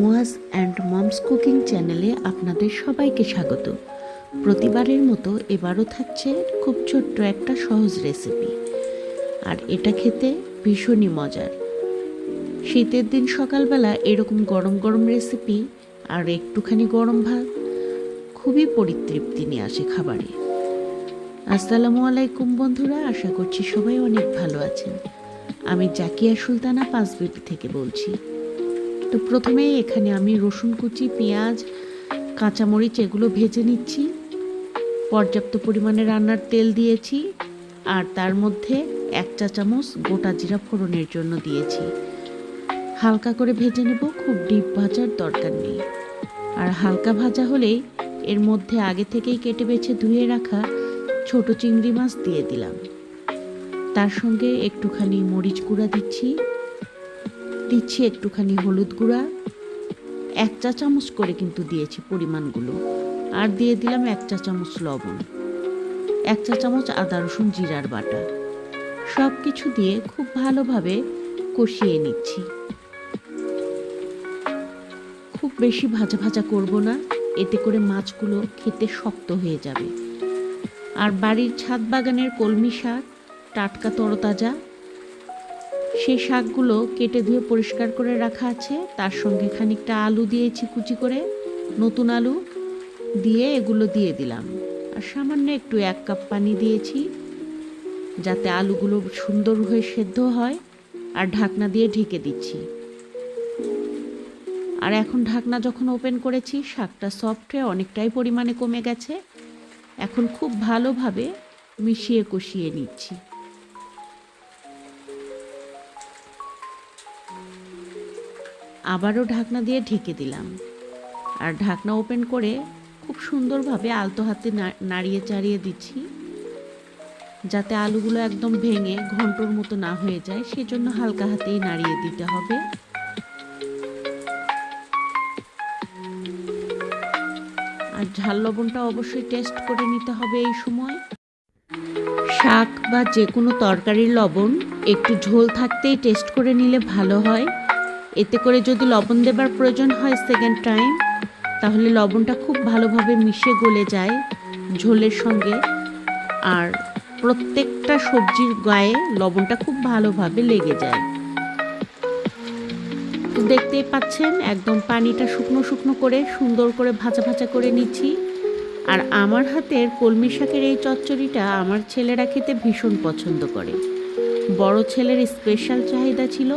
Muaz and moms cooking চ্যানেলে আপনাদের সবাইকে স্বাগত। প্রতিবারের মতো এবারও থাকছে খুব ছোট্ট একটা সহজ রেসিপি। আর এটা খেতে ভীষণই মজার। শীতের দিন সকালবেলা এরকম গরম গরম রেসিপি আর একটুখানি গরম ভাত, খুবই পরিতৃপ্তি নিয়ে আসে খাবারে। আসসালামু আলাইকুম বন্ধুরা, আশা করছি সবাই অনেক ভালো আছেন। আমি জাকিয়া সুলতানা পাঁচবিটি থেকে বলছি। তো প্রথমেই এখানে আমি রসুন কুচি, পেঁয়াজ, কাঁচামরিচ এগুলো ভেজে নিচ্ছি। পর্যাপ্ত পরিমাণে রান্নার তেল দিয়েছি আর তার মধ্যে এক চা চামচ গোটা জিরা ফোড়নের জন্য দিয়েছি। হালকা করে ভেজে নেব, খুব ডিপ ভাজার দরকার নেই। আর হালকা ভাজা হলেই এর মধ্যে আগে থেকেই কেটে বেছে ধুয়ে রাখা ছোট চিংড়ি মাছ দিয়ে দিলাম। তার সঙ্গে একটুখানি মরিচ গুঁড়া দিচ্ছি। দিচ্ছি একটুখানি হলুদ গুঁড়া। এক চা চামচ করে কিন্তু দিয়েছি পরিমাণগুলো। আর দিয়ে দিলাম এক চা চামচ লবণ। এক চা চামচ আদা, রসুন, জিরার বাটা। সব কিছু দিয়ে খুব ভালোভাবে কষিয়ে নিচ্ছি। খুব বেশি ভাজা ভাজা করব না, এতে করে মাছগুলো খেতে শক্ত হয়ে যাবে। আর বাড়ির ছাদ বাগানের কলমি শাক, টাটকা তরতাজা সেই শাকগুলো কেটে ধুয়ে পরিষ্কার করে রাখা আছে। তার সঙ্গে খানিকটা আলু দিয়েছি কুচি করে নতুন আলু দিয়ে এগুলো দিয়ে দিলাম। আর সামান্য একটু এক কাপ পানি দিয়েছি যাতে আলুগুলো সুন্দর হয়ে সেদ্ধ হয় আর ঢাকনা দিয়ে ঢেকে দিচ্ছি। আর এখন ঢাকনা যখন ওপেন করেছি, শাকটা সফট হয়ে অনেকটাই পরিমাণে কমে গেছে। এখন খুব ভালোভাবে মিশিয়ে কষিয়ে নিচ্ছি। আবারও ঢাকনা দিয়ে ঢেকে দিলাম। আর ঢাকনা ওপেন করে খুব সুন্দরভাবে আলতো হাতে নাড়িয়ে চাড়িয়ে দিচ্ছি। যাতে আলুগুলো একদম ভেঙে ঘন্টর মতো না হয়ে যায়, সেজন্য হালকা হাতেই নাড়িয়ে দিতে হবে। আর ঝাল লবণটা অবশ্যই টেস্ট করে নিতে হবে এই সময়। শাক বা যে কোনো তরকারির লবণ একটু ঝোল থাকতেই টেস্ট করে নিলে ভালো হয়। এতে করে যদি লবণ দেবার প্রয়োজন হয় সেকেন্ড টাইম তাহলে লবণটা খুব ভালোভাবে মিশে গলে যায় ঝোলের সঙ্গে। আর প্রত্যেকটা সবজির গায়ে লবণটা খুব ভালোভাবে লেগে যায়। তো দেখতেই পাচ্ছেন, একদম পানিটা শুকনো শুকনো করে সুন্দর করে ভাজা ভাজা করে নিচ্ছি। আর আমার হাতের কলমি শাকের এই চচ্চড়িটা আমার ছেলেরা খেতে ভীষণ পছন্দ করে। বড় ছেলের স্পেশাল চাহিদা ছিল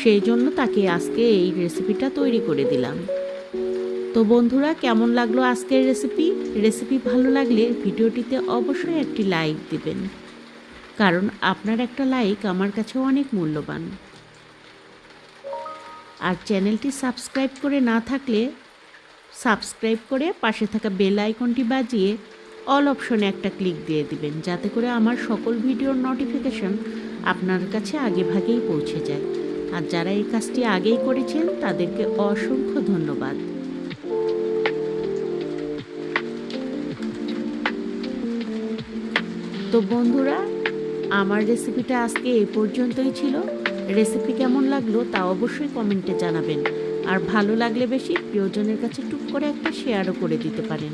সেই জন্য তাকে আজকে এই রেসিপিটা তৈরি করে দিলাম। তো বন্ধুরা, কেমন লাগল আজকের রেসিপি? রেসিপি ভালো লাগলে ভিডিওটিতে অবশ্যই একটি লাইক দিবেন। কারণ আপনার একটা লাইক আমার কাছে অনেক মূল্যবান। আর চ্যানেলটি সাবস্ক্রাইব করে না থাকলে সাবস্ক্রাইব করে পাশে থাকা বেল আইকনটি বাজিয়ে অল অপশনে একটা ক্লিক দিয়ে দিবেন, যাতে করে আমার সকল ভিডিওর নোটিফিকেশন আপনার কাছে আগে ভাগেই পৌঁছে যায়। আর যারা এই কাজটি আগেই করেছেন, তাদেরকে অসংখ্য ধন্যবাদ। তো বন্ধুরা, আমার রেসিপিটা আজকে এই পর্যন্তই ছিল। রেসিপি কেমন লাগল তা অবশ্যই কমেন্টে জানাবেন। আর ভালো লাগলে বেশি প্রিয়জনের কাছে টুক করে একটা শেয়ারও করে দিতে পারেন।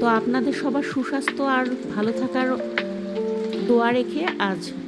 তো আপনাদের সবার সুস্বাস্থ্য আর ভালো থাকার দোয়া রেখে আজ